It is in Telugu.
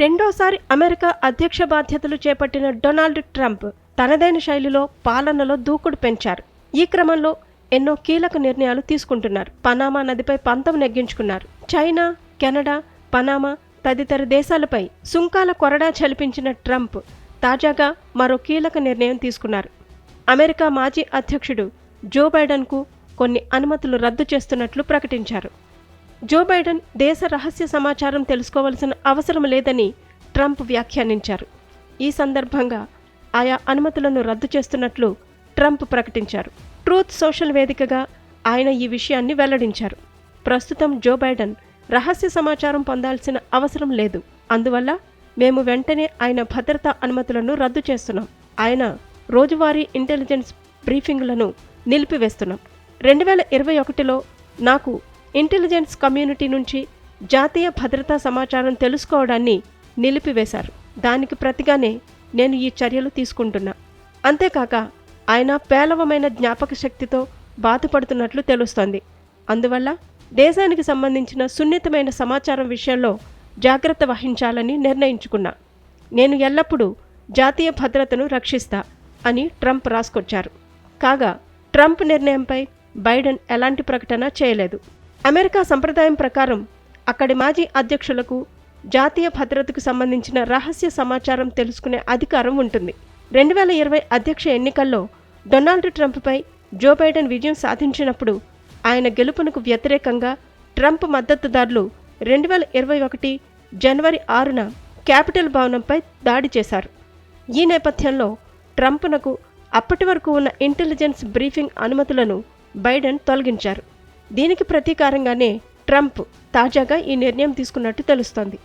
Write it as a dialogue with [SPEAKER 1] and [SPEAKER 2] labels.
[SPEAKER 1] రెండోసారి అమెరికా అధ్యక్ష బాధ్యతలు చేపట్టిన డొనాల్డ్ ట్రంప్ తనదైన శైలిలో పాలనలో దూకుడు పెంచారు. ఈ క్రమంలో ఎన్నో కీలక నిర్ణయాలు తీసుకుంటున్నారు. పనామా నదిపై పంతం నెగ్గించుకున్నారు. చైనా కెనడా పనామా తదితర దేశాలపై సుంకాల కొరడా చలిపించిన ట్రంప్ తాజాగా మరో కీలక నిర్ణయం తీసుకున్నారు. అమెరికా మాజీ అధ్యక్షుడు జో బైడెన్కు కొన్ని అనుమతులు రద్దు చేస్తున్నట్లు ప్రకటించారు. జో బైడెన్ దేశ రహస్య సమాచారం తెలుసుకోవాల్సిన అవసరం లేదని ట్రంప్ వ్యాఖ్యానించారు. ఈ సందర్భంగా ఆయా అనుమతులను రద్దు చేస్తున్నట్లు ట్రంప్ ప్రకటించారు. ట్రూత్ సోషల్ వేదికగా ఆయన ఈ విషయాన్ని వెల్లడించారు. ప్రస్తుతం జో బైడెన్ రహస్య సమాచారం పొందాల్సిన అవసరం లేదు. అందువల్ల మేము వెంటనే ఆయన భద్రతా అనుమతులను రద్దు చేస్తున్నాం. ఆయన రోజువారీ ఇంటెలిజెన్స్ బ్రీఫింగ్లను నిలిపివేస్తున్నాం. రెండు వేల ఇరవై ఒకటిలో నాకు ఇంటెలిజెన్స్ కమ్యూనిటీ నుంచి జాతీయ భద్రతా సమాచారం తెలుసుకోవడాన్ని నిలిపివేశారు. దానికి ప్రతిగానే నేను ఈ చర్యలు తీసుకుంటున్నా. అంతేకాక ఆయన పేలవమైన జ్ఞాపక శక్తితో బాధపడుతున్నట్లు తెలుస్తోంది. అందువల్ల దేశానికి సంబంధించిన సున్నితమైన సమాచారం విషయంలో జాగ్రత్త వహించాలని నిర్ణయించుకున్నా. నేను ఎల్లప్పుడూ జాతీయ భద్రతను రక్షిస్తా అని ట్రంప్ రాసుకొచ్చారు. కాగా ట్రంప్ నిర్ణయంపై బైడెన్ ఎలాంటి ప్రకటన చేయలేదు. అమెరికా సంప్రదాయం ప్రకారం అక్కడి మాజీ అధ్యక్షులకు జాతీయ భద్రతకు సంబంధించిన రహస్య సమాచారం తెలుసుకునే అధికారం ఉంటుంది. రెండు వేల ఇరవై అధ్యక్ష ఎన్నికల్లో డొనాల్డ్ ట్రంప్పై జో బైడెన్ విజయం సాధించినప్పుడు ఆయన గెలుపునకు వ్యతిరేకంగా ట్రంప్ మద్దతుదారులు రెండు వేల ఇరవై ఒకటి జనవరి ఆరున క్యాపిటల్ భవనంపై దాడి చేశారు. ఈ నేపథ్యంలో ట్రంప్నకు అప్పటి వరకు ఉన్న ఇంటెలిజెన్స్ బ్రీఫింగ్ అనుమతులను బైడెన్ తొలగించారు. దీనికి ప్రతీకారంగానే ట్రంప్ తాజాగా ఈ నిర్ణయం తీసుకున్నట్టు తెలుస్తోంది.